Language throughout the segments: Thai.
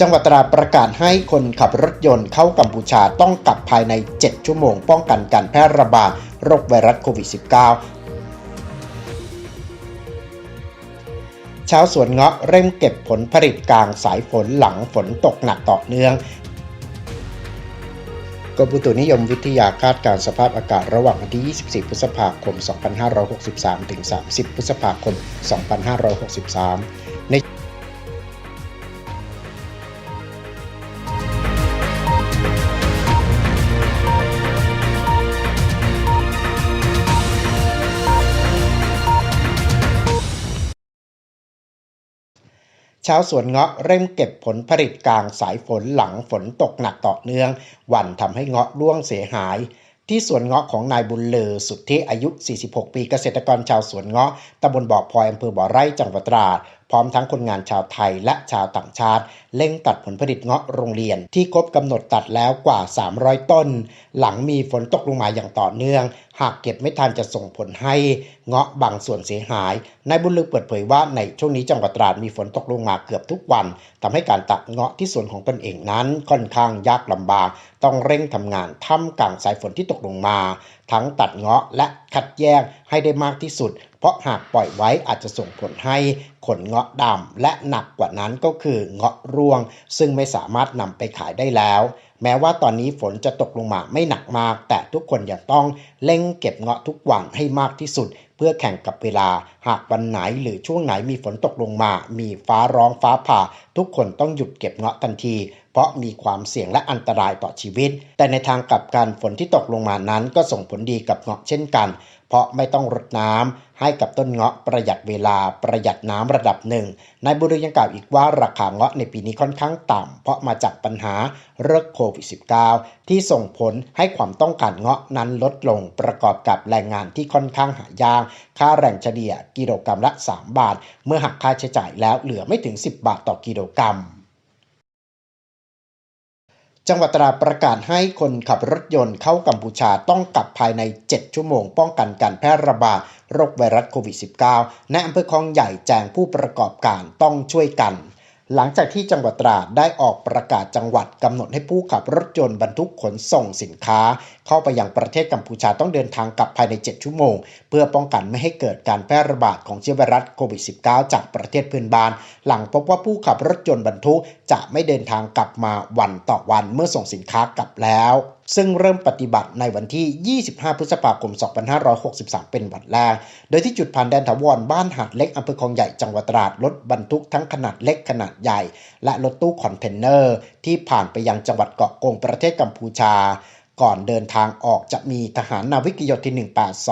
จังหวัดตราดประกาศให้คนขับรถยนต์เข้ากัมพูชาต้องกลับภายใน 7 ชั่วโมง ป้องกันการแพร่ระบาดโรคไวรัสโควิด -19 ชาวสวนเงาะเร่งเก็บผลผลิตกลางสายฝนหลังฝนตกหนักต่อเนื่องกรมอุตุนิยมวิทยาคาดการสภาพอากาศระหว่างวันที่ 24 พฤษภาคม 2563 ถึง 30 พฤษภาคม 2563 ชาวสวนเงาะเร่งเก็บผลผลิตกลางสายฝนหลังฝนตกหนักต่อเนื่อง วันทำให้เงาะร่วงเสียหาย ที่สวนเงาะของนายบุญเลอสุทธิอายุ 46 ปีเกษตรกรชาวสวนเงาะตำบลบ่อพลอยอำเภอบ่อไร่จังหวัดตราด พร้อมทั้งคนงานชาวไทยและชาวต่างชาติ เร่งตัดผลผลิตเงาะโรงเรียน ที่ครบกำหนดตัดแล้วกว่า 300 ต้น หลังมีฝนตกลงมาอย่างต่อเนื่อง หากเก็บไม่ทันจะส่งผลให้เงาะบางส่วนเสียหายนายบุญลือเปิดเผยว่าในช่วงนี้จังหวัดตราดมีฝนตกลงมาเกือบทุกวันทำให้การตัดเงาะที่สวนของตนเองนั้นค่อนข้างยากลำบาก ต้องเร่งทำงานท่ามกลางสายฝนที่ตกลงมา ทั้งตัดเงาะและคัดแยกให้ได้มากที่สุด เพราะหากปล่อยไว้อาจจะส่งผลให้ขนเงาะดำและหนักกว่านั้นก็คือเงาะร่วง ซึ่งไม่สามารถนำไปขายได้แล้ว แม้ว่าตอนนี้ฝนจะตกลงมาไม่หนักมาก แต่ทุกคนยังต้องเร่งเก็บเงาะทุกวันให้มากที่สุด เพื่อแข่งกับเวลา หากวันไหนหรือช่วงไหนมีฝนตกลงมา มีฟ้าร้องฟ้าผ่า ทุกคนต้องหยุดเก็บเงาะทันทีเพราะมีความเสี่ยงและอันตรายต่อชีวิต แต่ในทางกลับกันฝนที่ตกลงมานั้นก็ส่งผลดีกับเงาะเช่นกัน เพราะไม่ต้องรดน้ำให้กับต้นเงาะประหยัดเวลาประหยัดน้ำระดับหนึ่งนายบุรียังกล่าวอีกว่าราคาเงาะในปีนี้ค่อนข้างต่ำเพราะมาจากปัญหาเรื่องโควิด -19 ที่ส่งผลให้ความต้องการเงาะนั้นลดลงประกอบกับแรงงานที่ค่อนข้างหายาก ค่าแรงเฉลี่ยกิโลกรรัมละ 3 บาท เมื่อหักค่าใช้จ่ายแล้วเหลือไม่ถึง 10 บาทต่อกิโลกรัม จังหวัดตราดประกาศให้คนขับรถยนต์เข้ากัมพูชาต้องกลับภายใน 7 ชั่วโมง ป้องกันการแพร่ระบาดโรคไวรัสโควิด -19 ในอำเภอคลองใหญ่แจ้งผู้ประกอบการต้องช่วยกัน หลังจากที่จังหวัดตราดได้ออกประกาศจังหวัดกำหนดให้ผู้ขับรถยนต์บรรทุกขนส่งสินค้า เข้าไปยังประเทศกัมพูชาต้องเดินทางกลับภายใน 7 ชั่วโมง เพื่อป้องกันไม่ให้เกิดการแพร่ระบาดของเชื้อไวรัสโควิด -19 จากประเทศเพื่อนบ้าน หลังพบว่าผู้ขับรถยนต์บรรทุกจะไม่เดินทางกลับมาวันต่อวันเมื่อส่งสินค้ากลับแล้ว ซึ่งเริ่มปฏิบัติในวันที่ 25 พฤษภาคม 2563 เป็นวันแรก โดยที่จุดผ่านแดนถาวรบ้านหาดเล็กอำเภอคลองใหญ่จังหวัดตราดรถบรรทุกทั้งขนาดเล็กขนาดใหญ่ และรถตู้คอนเทนเนอร์ ที่ผ่านไปยังจังหวัดเกาะกงประเทศกัมพูชา ก่อนเดินทางออกจะมีทหารนาวิกโยธิน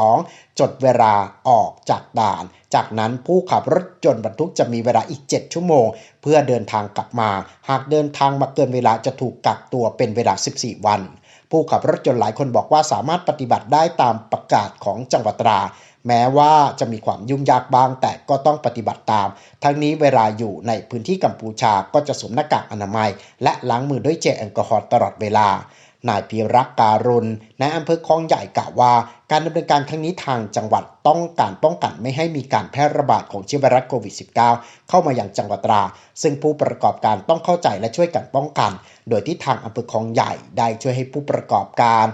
182 จดเวลาออกจากด่าน จากนั้นผู้ขับรถยนต์บรรทุกจะมีเวลาอีก 7 ชั่วโมง เพื่อเดินทางกลับมา หากเดินทางมาเกินเวลาจะถูกกักตัวเป็นเวลา 14 วัน ผู้ขับรถยนต์หลายคนบอกว่าสามารถปฏิบัติได้ตามประกาศของจังหวัดตรา แม้ว่าจะมีความยุ่งยากบ้าง แต่ก็ต้องปฏิบัติตาม ทั้งนี้เวลาอยู่ในพื้นที่กัมพูชาก็จะสวมหน้ากากอนามัย และล้างมือด้วยเจลแอลกอฮอล์ตลอดเวลา นายพีรักการุณในอำเภอคลองใหญ่กล่าวว่า การดำเนินการครั้งนี้ทางจังหวัดต้องการป้องกันไม่ให้มีการแพร่ระบาดของเชื้อไวรัสโควิด -19 เข้ามาอย่างจังหวัดตรา ซึ่งผู้ประกอบการต้องเข้าใจและช่วยกันป้องกัน โดยที่ทางอำเภอคลองใหญ่ได้ช่วยให้ผู้ประกอบการ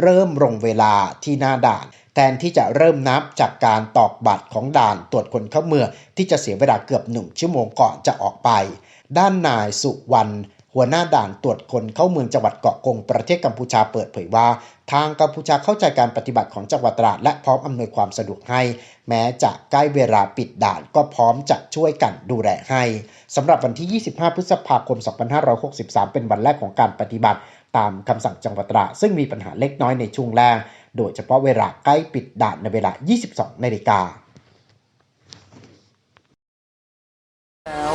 เริ่มลงเวลาที่หน้าด่านแทนที่จะเริ่มนับจากการตอกบัตรของด่านตรวจคนเข้าเมืองที่จะเสียเวลาเกือบหนึ่งชั่วโมงก่อนจะออกไป ด้านนายสุวรรณ หัวหน้าด่านตรวจคนเข้าเมืองจังหวัดเกาะกงประเทศกัมพูชาเปิดเผยว่า ทางกัมพูชาเข้าใจการปฏิบัติของจังหวัดตราดและพร้อมอำนวยความสะดวกให้ แม้จะใกล้เวลาปิดด่านก็พร้อมจะช่วยกันดูแลให้สำหรับวันที่ 25 พฤษภาคม 2563 เป็นวันแรกของการปฏิบัติตามคำสั่งจังหวัดตราดซึ่งมีปัญหาเล็กน้อยในช่วงแรกโดยเฉพาะเวลาใกล้ปิดด่านในเวลา 22 นาฬิกา แล้ว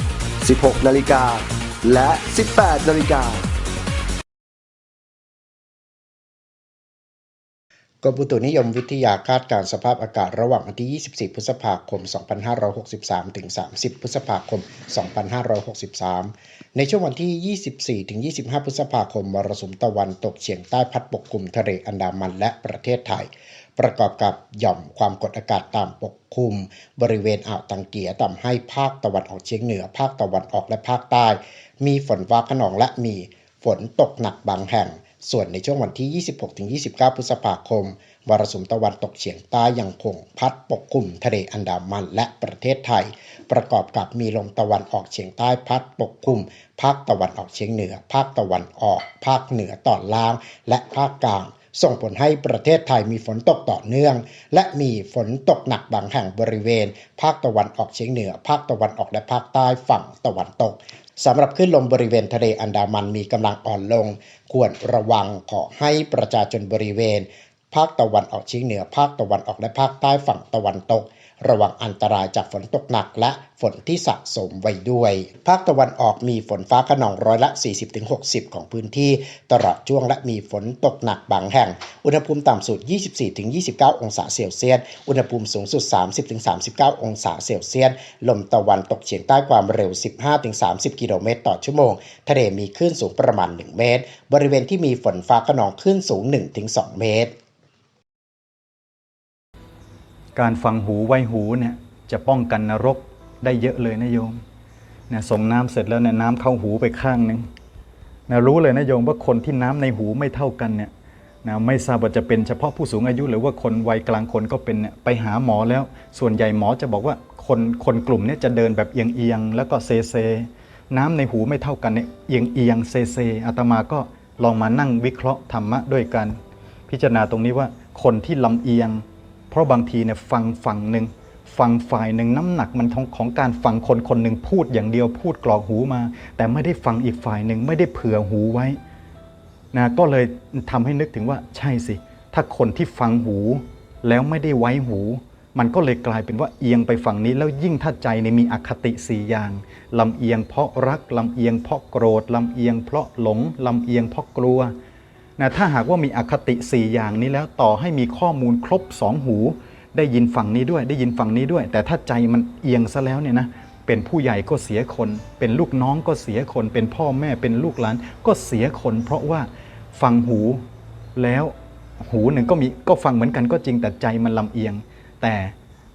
16 นาฬิกา และ 18 นาฬิกากรมอุตุนิยมวิทยาคาดการสภาพอากาศระหว่างวันที่ 24 พฤษภาคม 2563 ถึง 30 พฤษภาคม 2563 ในช่วงวันที่ 24-25 พฤษภาคมมรสุมตะวันตกเฉียงใต้พัดปกคลุมทะเลอันดามันและประเทศไทย ประกอบกับหย่อมความกดอากาศต่ำปกคลุม บริเวณอ่าวตังเกียทำให้ภาคตะวันออกเฉียงเหนือ ภาคตะวันออกและภาคใต้ มีฝนฟ้าขนองและมีฝนตกหนักบางแห่ง ส่วนในช่วงวันที่ 26-29 พฤษภาคม มรสุมตะวันตกเฉียงใต้ยังคงพัดปกคลุมทะเลอันดามันและประเทศไทย ประกอบกับมีลมตะวันออกเฉียงใต้พัดปกคลุม ภาคตะวันออกเฉียงเหนือ ภาคตะวันออก ภาคเหนือตอนล่าง และภาคกลางส่งผลให้ประเทศไทยมีฝนตกต่อเนื่อง และมีฝนตกหนักบางแห่งบริเวณ ภาคตะวันออกเฉียงเหนือ ภาคตะวันออกและภาคใต้ฝั่งตะวันตกสำหรับคลื่นลมบริเวณทะเลอันดามันมีกำลังอ่อนลง ควรระวังขอให้ประชาชนบริเวณ ภาคตะวันออกเฉียงเหนือ ภาคตะวันออกและภาคใต้ฝั่งตะวันตก ระวังอันตรายจากฝนตกหนักและฝนที่สะสมไว้ด้วย ภาคตะวันออกมีฝนฟ้าขนองร้อยละ 40-60 ของพื้นที่ ตลอดช่วงและมีฝนตกหนักบางแห่ง อุณหภูมิต่ำสุด 24-29 องศาเซลเซียส อุณหภูมิสูงสุด 30-39 องศาเซลเซียส ลมตะวันตกเฉียงใต้ความเร็ว 15-30 กิโลเมตรต่อชั่วโมง ทะเลมีคลื่นสูงประมาณ 1 เมตร บริเวณที่มีฝนฟ้าขนองคลื่นสูง 1-2 เมตร การฝังหูไว้หูเนี่ยจะป้องกันนรกได้เยอะเลยนะโยมเนี่ยส่งน้ำเสร็จแล้วเนี่ยน้ำเข้าหูไปข้างหนึ่งนะรู้เลยนะโยมว่าคนที่น้ำในหูไม่เท่ากันเนี่ยนะไม่ทราบว่าจะเป็นเฉพาะผู้สูงอายุหรือว่าคนวัยกลางคนก็เป็นเนี่ยไปหาหมอแล้ว ส่วนใหญ่หมอจะบอกว่าคนคนกลุ่มนี้จะเดินแบบเอียงเอียงแล้วก็เซเซ น้ำในหูไม่เท่ากันเนี่ยเอียงเอียงเซเซอาตมาก็ลองมานั่งวิเคราะห์ธรรมะด้วยกัน พิจารณาตรงนี้ว่าคนที่ลำเอียง เพราะบางทีเนี่ยฟังฝั่งหนึ่งฟังฝ่ายหนึ่งน้ำหนักมันของของการฟังคนคนหนึ่งพูดอย่างเดียวพูดกรอกหูมา แต่ไม่ได้ฟังอีกฝ่ายหนึ่งไม่ได้เผื่อหูไว้นะก็เลยทำให้นึกถึงว่าใช่สิ ถ้าคนที่ฟังหู แล้วไม่ได้ไว้หู มันก็เลยกลายเป็นว่าเอียงไปฝั่งนี้แล้วยิ่งถ้าใจในมีอคติสี่อย่างลำเอียงเพราะรักลำเอียงเพราะโกรธลำเอียงเพราะหลงลำเอียงเพราะกลัว นะถ้าหากว่ามีอคติ 4 อย่างนี้แล้วต่อให้มีข้อมูลครบ 2 หู ได้ยินฝั่งนี้ด้วย ได้ยินฝั่งนี้ด้วย แต่ถ้าใจมันเอียงซะแล้วเนี่ยนะเป็นผู้ใหญ่ก็เสียคน เป็นลูกน้องก็เสียคน เป็นพ่อแม่เป็นลูกหลานก็เสียคน เพราะว่าฟังหูแล้วหูหนึ่งก็มีก็ฟังเหมือนกันก็จริงแต่ใจมันลำเอียง แต่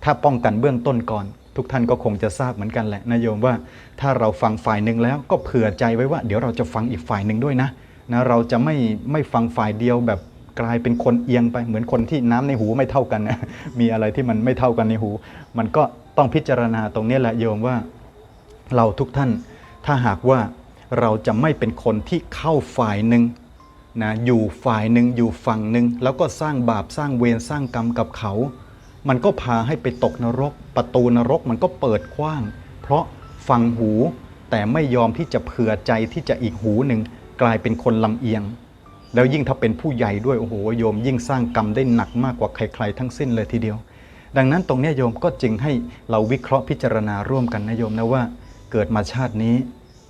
ถ้าป้องกันเบื้องต้นก่อน ทุกท่านก็คงจะทราบเหมือนกันแหละนะโยมว่า ถ้าเราฟังฝ่ายหนึ่งแล้วก็เผื่อใจไว้ว่า เดี๋ยวเราจะฟังอีกฝ่ายหนึ่งด้วยนะ นะเราจะไม่ไม่ฟังฝ่ายเดียวแบบกลายเป็นคนเอียงไปเหมือนคนที่น้ำในหูไม่เท่ากันนะมีอะไรที่มันไม่เท่ากันในหู มันก็ต้องพิจารณาตรงนี้แหละโยมว่า เราทุกท่านถ้าหากว่าเราจะไม่เป็นคนที่เข้าฝ่ายหนึ่งนะอยู่ฝ่ายหนึ่งอยู่ฝั่งหนึ่งแล้วก็สร้างบาปสร้างเวรสร้างกรรมกับเขา มันก็พาให้ไปตกนรก ประตูนรกมันก็เปิดกว้าง เพราะฟังหูแต่ไม่ยอมที่จะเผื่อใจที่จะอีกหูหนึ่ง กลายเป็นคนลำเอียง แล้วยิ่งถ้าเป็นผู้ใหญ่ด้วยโอ้โหโยม ยิ่งสร้างกรรมได้หนักมากกว่าใครๆ ทั้งสิ้นเลยทีเดียว ดังนั้นตรงนี้โยมก็จึงให้เราวิเคราะห์พิจารณาร่วมกันนะโยมนะว่า เกิดมาชาตินี้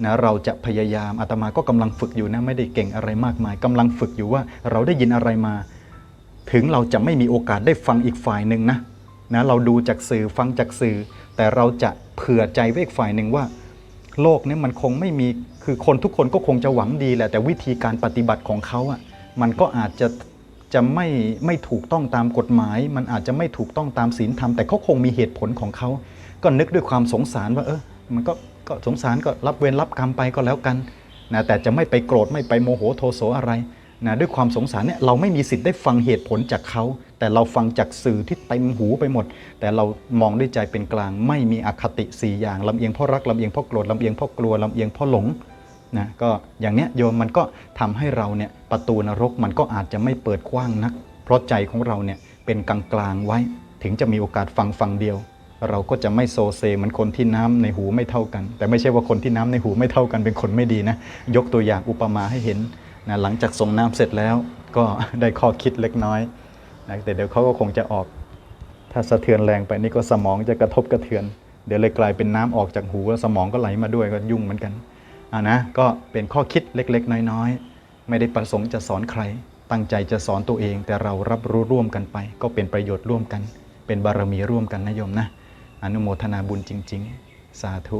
นะเราจะพยายามอาตมาก็กำลังฝึกอยู่นะไม่ได้เก่งอะไรมากมายกำลังฝึกอยู่ว่าเราได้ยินอะไรมา ถึงเราจะไม่มีโอกาสได้ฟังอีกฝ่ายหนึ่งนะนะเราดูจากสื่อฟังจากสื่อ แต่เราจะเผื่อใจไว้อีกฝ่ายหนึ่งว่า โลกนี้มันคงไม่มีคือคนทุกคนก็คงจะหวังดีแหละ แต่วิธีการปฏิบัติของเขาอะมันก็อาจจะจะไม่ไม่ถูกต้องตามกฎหมาย มันอาจจะไม่ถูกต้องตามศีลธรรมแต่เขาคงมีเหตุผลของเขาก็นึกด้วยความสงสารว่าเออมันก็ก็สงสารก็รับเวรรับกรรมไปก็แล้วกันนะแต่จะไม่ไปโกรธไม่ไปโมโหโทโสอะไร นะด้วยความสงสารเนี่ยเราไม่มีสิทธิ์ได้ฟังเหตุผลจากเขา แต่เราฟังจากสื่อที่เต็มหูไปหมด แต่เรามองด้วยใจเป็นกลาง ไม่มีอคติสี่อย่างลำเอียงเพราะรักลำเอียงเพราะโกรธลำเอียงเพราะกลัวลำเอียงเพราะหลงนะก็อย่างเนี้ยโยมมันก็ทำให้เราเนี่ยประตูนรกมันก็อาจจะไม่เปิดกว้างนัก เพราะใจของเราเนี่ยเป็นกลางกลางไว้ ถึงจะมีโอกาสฟังฟังเดียว เราก็จะไม่โซเซเหมันคนที่น้ำในหูไม่เท่ากัน แต่ไม่ใช่ว่าคนที่น้ำในหูไม่เท่ากันเป็นคนไม่ดีนะยกตัวอย่างอุปมาให้เห็น นะหลังจากส่งน้ำเสร็จแล้วก็ได้ข้อคิดเล็กน้อยนะแต่เดี๋ยวเขาก็คงจะออกถ้าสะเทือนแรงไปนี่ก็สมองจะกระทบกระเทือน เดี๋ยวเลยกลายเป็นน้ำออกจากหูแล้วสมองก็ไหลมาด้วยก็ยุ่งเหมือนกันอ่านะก็เป็นข้อคิดเล็กๆ น้อยๆ ไม่ได้ประสงค์จะสอนใคร ตั้งใจจะสอนตัวเอง แต่เรารับรู้ร่วมกันไป ก็เป็นประโยชน์ร่วมกัน เป็นบารมีร่วมกันนะโยมนะอนุโมทนาบุญจริง ๆ สาธุ